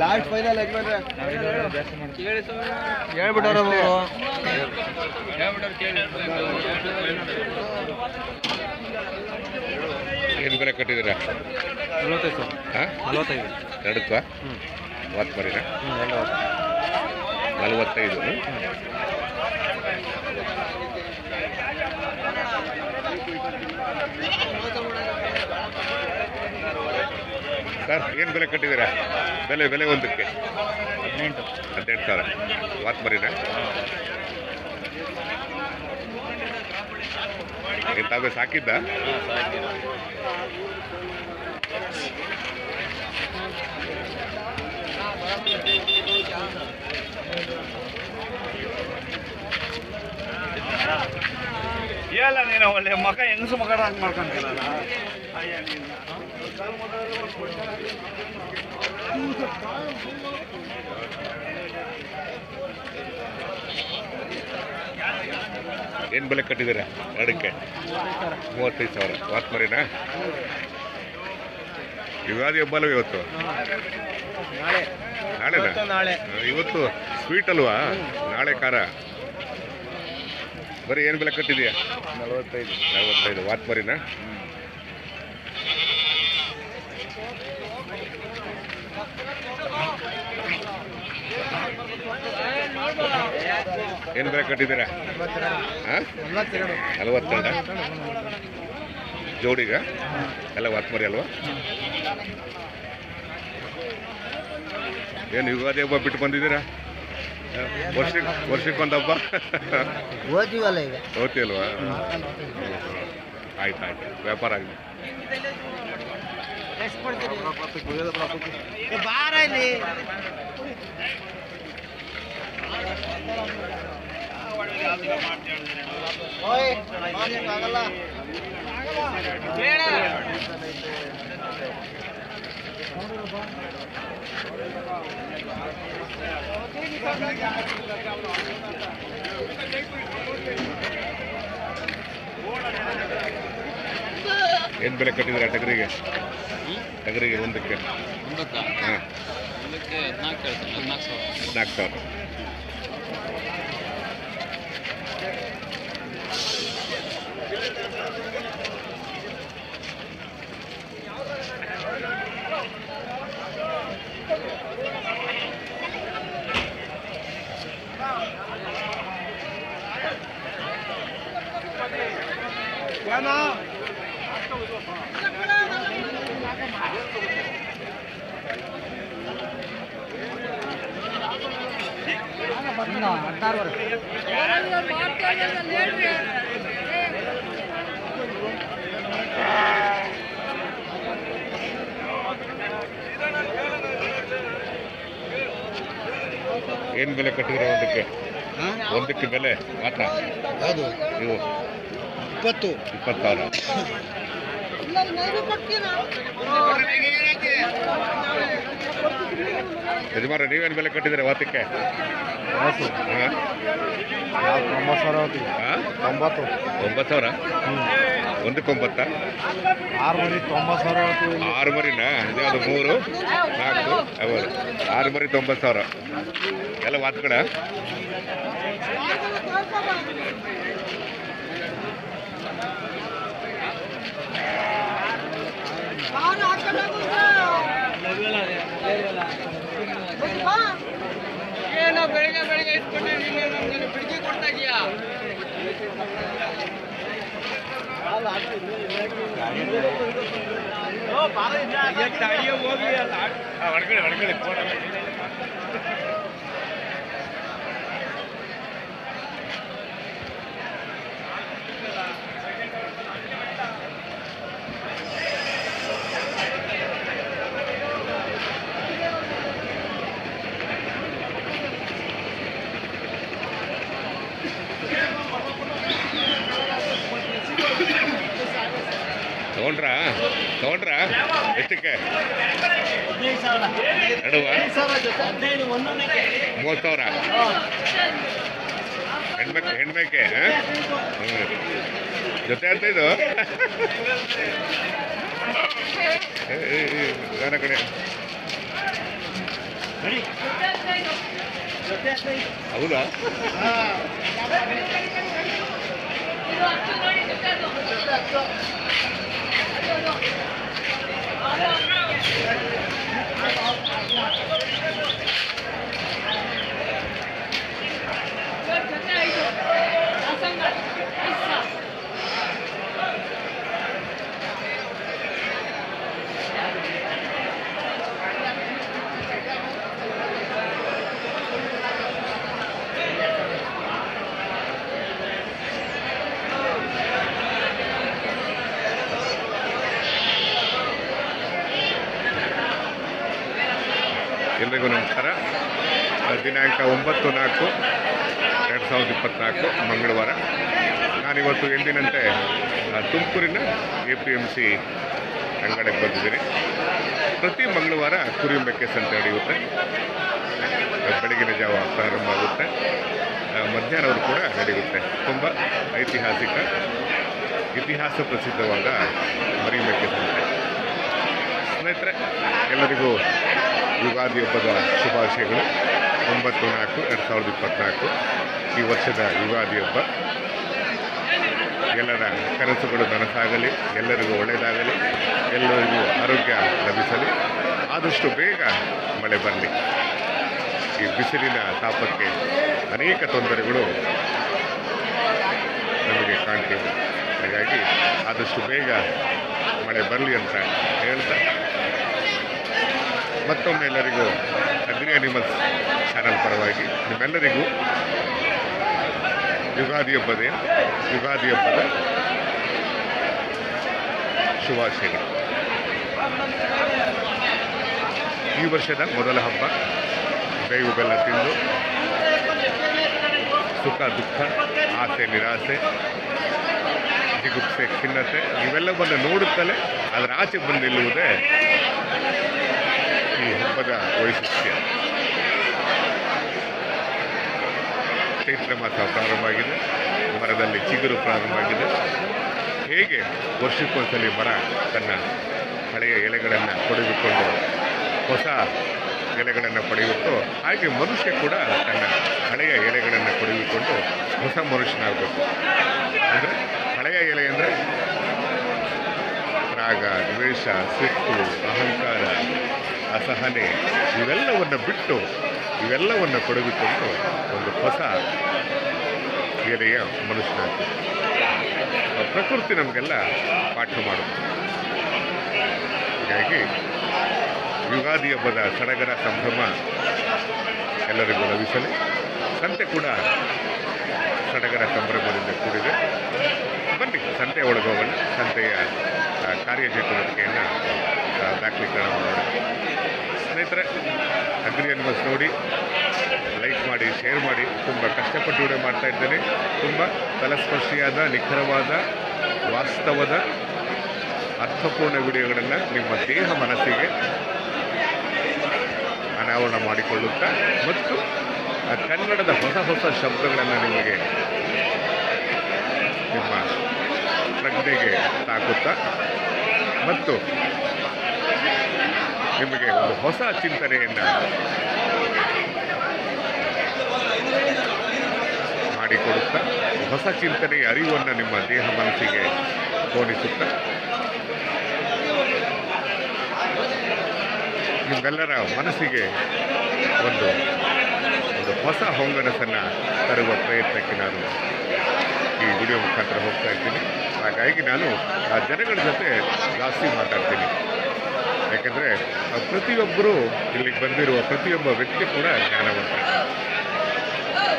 Last final ಹೇಳ್ಬಿಟ್ಟವ್ರ ಏನು ಬೆಲೆ ಕಟ್ಟಿದ್ದೀರಾ? ನಲವತ್ತೈದು ಸರ್. ಹಾಂ? ನಲ್ವತ್ತೈದು. ಎರಡಕ್ಕ? ಹ್ಞೂ ಮೂವತ್ತು ಎರಡು ನಲವತ್ತೈದು. ಸರ್ ಏನು ಬೆಲೆ ಕಟ್ಟಿದ್ದೀರಾ? ಬೆಲೆ ಬೆಲೆ ಒಂದಕ್ಕೆ. ಹದಿನೆಂಟು. ಹದಿನೆಂಟು ಸಾವಿರ. ಮಾತು ಮರಿನಾ ಸಾಕಿದ್ದಾ ತಾವೇ ಸಾಕಿದ್ದ? ಏಲ್ಲ ನೀನು ಒಳ್ಳೆ ಮಗ ಹೆಂಗಸು ಮಗ ಹಂಗೆ ನೀನು. ಏನು ಬೆಲೆ ಕಟ್ಟಿದ್ದೀರಾ? ಎರಡಕ್ಕೆ. ಮೂವತ್ತೈದು ಸಾವಿರ. ವಾತ್ಮರಿನ ಮರಿನಾ ಯುಗಾದಿ ಹಬ್ಬ ಅಲ್ವ ಇವತ್ತು? ನಾಳೆ. ನಾಳೆ. ಇವತ್ತು ಸ್ವೀಟ್ ಅಲ್ವಾ? ನಾಳೆ ಖಾರ. ಬರೀ ಏನು ಬೆಲೆ ಕಟ್ಟಿದೆಯಾ ನಲವತ್ತೈದು. ನಲವತ್ತೈದು. ವಾತ್ ಏನು ಬೆಲೆ ಕಟ್ಟಿದ್ದೀರಾ? ಹಾಂ? ನಲವತ್ತೆರಡು? ಜೋಡಿಗ? ಎಲ್ಲ ಮರಿ ಅಲ್ವಾ? ಏನು ಯುಗಾದಿ ಹಬ್ಬ ಬಿಟ್ಟು ಬಂದಿದ್ದೀರಾ? ವರ್ಷಕ್ಕೆ ವರ್ಷಕ್ಕೊಂದು ಹಬ್ಬ ಓದಿವಲ್ಲ ಈಗ. ಓದ್ತೀವಲ್ವಾ ಆಯ್ತು ಆಯ್ತು ವ್ಯಾಪಾರ ಆಗಿದೆ. ಬಾರ ಇಲ್ಲಿ. ಏನು ಬೆಲೆ ಕಟ್ಟಿದ್ರೆ ಟಗರಿಗೆ? ಟಗರಿಗೆ ಒಂದಕ್ಕೆ? ಹಾಂ. ಹದಿನಾಲ್ಕು ಸಾವಿರ. ಹದಿನಾಲ್ಕು ವರ್ಷ ಏನು ಬೆಲೆ ಕಟ್ಟಿದ್ರೆ ಒಂದಕ್ಕೆ? ಒಂದಕ್ಕೆ ಬೆಲೆ ಮಾತ್ರ? ಯಾವುದು? ಇವು. ಇಪ್ಪತ್ತು. ಇಪ್ಪತ್ತಾರು. ಯಜಮಾನ ನೀವೇನು ಬೆಲೆ ಕಟ್ಟಿದ್ರೆ ವಾತಕ್ಕೆ? ತೊಂಬತ್ತು ಸಾವಿರ ತೊಂಬತ್ತು. ಒಂಬತ್ತು ಸಾವಿರ? ಒಂದಕ್ಕೆ ಒಂಬತ್ತಾ? ಆರು ಮರಿ ತೊಂಬತ್ತು ಸಾವಿರ ಆರು ಮರಿನಾ ಅದು ಮೂರು. ನಾಲ್ಕು. ಅವರು ಆರು ಮರಿ ತೊಂಬತ್ತು ಸಾವಿರ. ಎಲ್ಲ ವಾತ್ಕಡ ಏನೋ ಬೆಳಿಗ್ಗೆ ಬೆಳಿಗ್ಗೆ ಇಟ್ಕೊಂಡು ನೀನು ನಮ್ಗೆ ಬಿಡಿಗೆ ಕೊಡ್ತಾ ಇದೀಯಾ ಹೊರಗಡೆ ಹೊರಗಡೆ ತೊಗೊಂಡ್ರಾ? ತೊಗೊಂಡ್ರಾ? ಎಷ್ಟಕ್ಕೆ? ನಡುವ? ಮೂವತ್ತು ಸಾವಿರ? ಹೆಣ್ಮೇಕೆ ಹ್ಞೂ ಜೊತೆ ಅಂತ ಇದು? ಯಾರ ಕಡೆ ಹೌದಾ? Thank you. ಎಲ್ರಿಗೂ ನಮಸ್ಕಾರ. ದಿನಾಂಕ ಒಂಬತ್ತು ನಾಲ್ಕು, ಎರಡು ಸಾವಿರದ ಇಪ್ಪತ್ತ್ನಾಲ್ಕು ಮಂಗಳವಾರ. ನಾನಿವತ್ತು ಎಂದಿನಂತೆ ತುಮಕೂರಿನ ಎ ಪಿ ಎಂ ಸಿ ಅಂಗಡಿಗೆ ಬಂದಿದ್ದೀನಿ. ಪ್ರತಿ ಮಂಗಳವಾರ ಕುರಿ ಮೆಕ್ಕೆ ಸಂತೆ ನಡೆಯುತ್ತೆ. ಬೆಳಗಿನ ಜಾವ ಪ್ರಾರಂಭ ಆಗುತ್ತೆ. ಮಧ್ಯಾಹ್ನವರು ಕೂಡ ನಡೆಯುತ್ತೆ. ತುಂಬ ಐತಿಹಾಸಿಕ, ಇತಿಹಾಸ ಪ್ರಸಿದ್ಧವಾದ ಮರಿ ಮೆಕ್ಕೆ ಸಂತೆ ಸ್ನೇಹಿತರೆ, ಎಲ್ಲರಿಗೂ ಯುಗಾದಿ ಹಬ್ಬದ ಶುಭಾಶಯಗಳು. ಒಂಬತ್ತು ನಾಲ್ಕು ಎರಡು ಸಾವಿರದ ಇಪ್ಪತ್ತ್ನಾಲ್ಕು ಈ ವರ್ಷದ ಯುಗಾದಿ ಹಬ್ಬ. ಎಲ್ಲರ ಕನಸುಗಳು ನನಸಾಗಲಿ, ಎಲ್ಲರಿಗೂ ಒಳ್ಳೆಯದಾಗಲಿ, ಎಲ್ಲರಿಗೂ ಆರೋಗ್ಯ ಲಭಿಸಲಿ. ಆದಷ್ಟು ಬೇಗ ಮಳೆ ಬರಲಿ. ಈ ಬಿಸಿಲಿನ ತಾಪಕ್ಕೆ ಅನೇಕ ತೊಂದರೆಗಳು ನಮಗೆ ಕಾಣ್ತೀವಿ. ಹಾಗಾಗಿ ಆದಷ್ಟು ಬೇಗ ಮಳೆ ಬರಲಿ ಅಂತ ಹೇಳ್ತಾ ಮತ್ತೊಮ್ಮೆ ಎಲ್ಲರಿಗೂ ಅಗ್ನಿ ಅನಿಮಲ್ಸ್ ಚಾನಲ್ ಪರವಾಗಿ ನಿಮ್ಮೆಲ್ಲರಿಗೂ ಯುಗಾದಿ ಹಬ್ಬದ ಯುಗಾದಿ ಹಬ್ಬದ ಶುಭಾಶಯಗಳು. ಈ ವರ್ಷದ ಮೊದಲ ಹಬ್ಬ, ಬೇವು ಬೆಲ್ಲ ತಿಂದು, ಸುಖ, ದುಃಖ, ಆಸೆ, ನಿರಾಸೆ, ಜಿಗುಪ್ಸೆ, ಖಿನ್ನತೆ, ಇವೆಲ್ಲವನ್ನು ನೋಡುತ್ತಲೇ ಅದರ ಆಚೆ ಬಂದು ನಿಲ್ಲುವುದೇ ಈ ಹಬ್ಬದ ವೈಶಿಷ್ಟ್ಯ. ಚೈತ್ರ ಮಾಸ ಪ್ರಾರಂಭವಾಗಿದೆ. ಮರದಲ್ಲಿ ಚಿಗುರು ಪ್ರಾರಂಭವಾಗಿದೆ. ಹೇಗೆ ವರ್ಷಕ್ಕೊಂದ್ಸಲಿ ಮರ ತನ್ನ ಹಳೆಯ ಎಲೆಗಳನ್ನು ಪಡೆದುಕೊಂಡು ಹೊಸ ಎಲೆಗಳನ್ನು ಪಡೆಯುತ್ತೋ, ಹಾಗೆ ಮನುಷ್ಯ ಕೂಡ ತನ್ನ ಹಳೆಯ ಎಲೆಗಳನ್ನು ಪಡೆದುಕೊಂಡು ಹೊಸ ಮನುಷ್ಯನಾಗಬೇಕು. ಅಂದರೆ ಹಳೆಯ ಎಲೆ ಅಂದರೆ ರಾಗ, ದ್ವೇಷ, ಸಿಟ್ಟು, ಅಹಂಕಾರ. ಅಸಹನೆ. ಇವೆಲ್ಲವನ್ನು ಬಿಟ್ಟು, ಇವೆಲ್ಲವನ್ನು ಕೊಡಗಿಕೊಂಡು ಒಂದು ಹೊಸ ಎಲೆಯ ಮನುಷ್ಯನಾಗಿ ಪ್ರಕೃತಿ ನಮಗೆಲ್ಲ ಪಾಠ ಮಾಡುತ್ತೆ. ಹೀಗಾಗಿ ಯುಗಾದಿ ಹಬ್ಬದ ಸಡಗರ ಸಂಭ್ರಮ ಎಲ್ಲರಿಗೂ ಲಭಿಸಲಿ. ಸಂತೆ ಕೂಡ ಸಡಗರ ಸಂಭ್ರಮದಿಂದ ಕೂಡಿದೆ. ಬನ್ನಿ, ಸಂತೆ ಒಳಗೋಗಲ್ಲ ಸಂತೆಯ ಕಾರ್ಯ ಕಾರ್ಯಚಟುವಟಿಕೆಯನ್ನು ದಾಖಲೀಕರಣ ಮಾಡೋಣ ಸ್ನೇಹಿತರೆ, ಅಗ್ರಿ ಅನ್ಬಸ್ ನೋಡಿ ಲೈಕ್ ಮಾಡಿ ಶೇರ್ ಮಾಡಿ. ತುಂಬ ಕಷ್ಟಪಟ್ಟು ವಿಡಿಯೋ ಮಾಡ್ತಾ ಇದ್ದೇನೆ. ತುಂಬ ತಲಸ್ಪರ್ಶಿಯಾದ ನಿಖರವಾದ, ವಾಸ್ತವದ, ಅರ್ಥಪೂರ್ಣ ವಿಡಿಯೋಗಳನ್ನು ನಿಮ್ಮ ದೇಹ ಮನಸ್ಸಿಗೆ ಅನಾವರಣ ಮಾಡಿಕೊಳ್ಳುತ್ತಾ ಮತ್ತು ಕನ್ನಡದ ಹೊಸ ಹೊಸ ಶಬ್ದಗಳನ್ನು ನಿಮಗೆ ನಿಮ್ಮ ಪ್ರಜ್ಞೆಗೆ ತಾಕುತ್ತಾ ಮತ್ತು ನಿಮಗೆ ಒಂದು ಹೊಸ ಚಿಂತನೆಯನ್ನು ಮಾಡಿಕೊಡುತ್ತಾ, ಹೊಸ ಚಿಂತನೆಯ ಅರಿವನ್ನು ನಿಮ್ಮ ದೇಹ ಮನಸ್ಸಿಗೆ ತೋರಿಸುತ್ತ ನಿಮ್ಮೆಲ್ಲರ ಮನಸ್ಸಿಗೆ ಒಂದು ಒಂದು ಹೊಸ ಹೊಂಗನಸನ್ನು ತರುವ ಪ್ರಯತ್ನಕ್ಕೆ ನಾನು ಈ ವಿಡಿಯೋ ಮುಖಾಂತರ ಹೋಗ್ತಾ ಇದ್ದೀನಿ. ಹಾಗಾಗಿ ನಾನು ಆ ಜನಗಳ ಜೊತೆ ಜಾಸ್ತಿ ಮಾತಾಡ್ತೀನಿ. ಯಾಕೆಂದರೆ ಪ್ರತಿಯೊಬ್ಬರು ಇಲ್ಲಿಗೆ ಬಂದಿರುವ ಪ್ರತಿಯೊಬ್ಬ ವ್ಯಕ್ತಿ ಕೂಡ ಜ್ಞಾನವಂತ.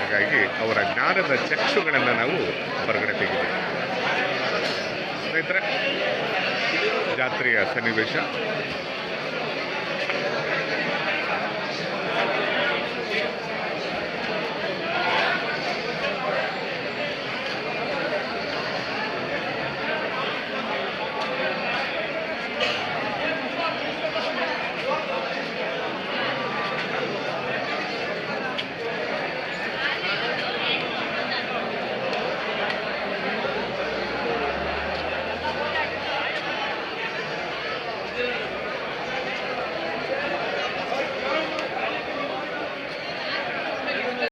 ಹಾಗಾಗಿ ಅವರ ಜ್ಞಾನದ ಚಕ್ಷುಗಳನ್ನು ನಾವು ಹೊರಗಡೆ ತೆಗೆದಿದ್ದೀವಿ. ಸ್ನೇಹಿತರೆ, ಜಾತ್ರೆಯ ಸನ್ನಿವೇಶ.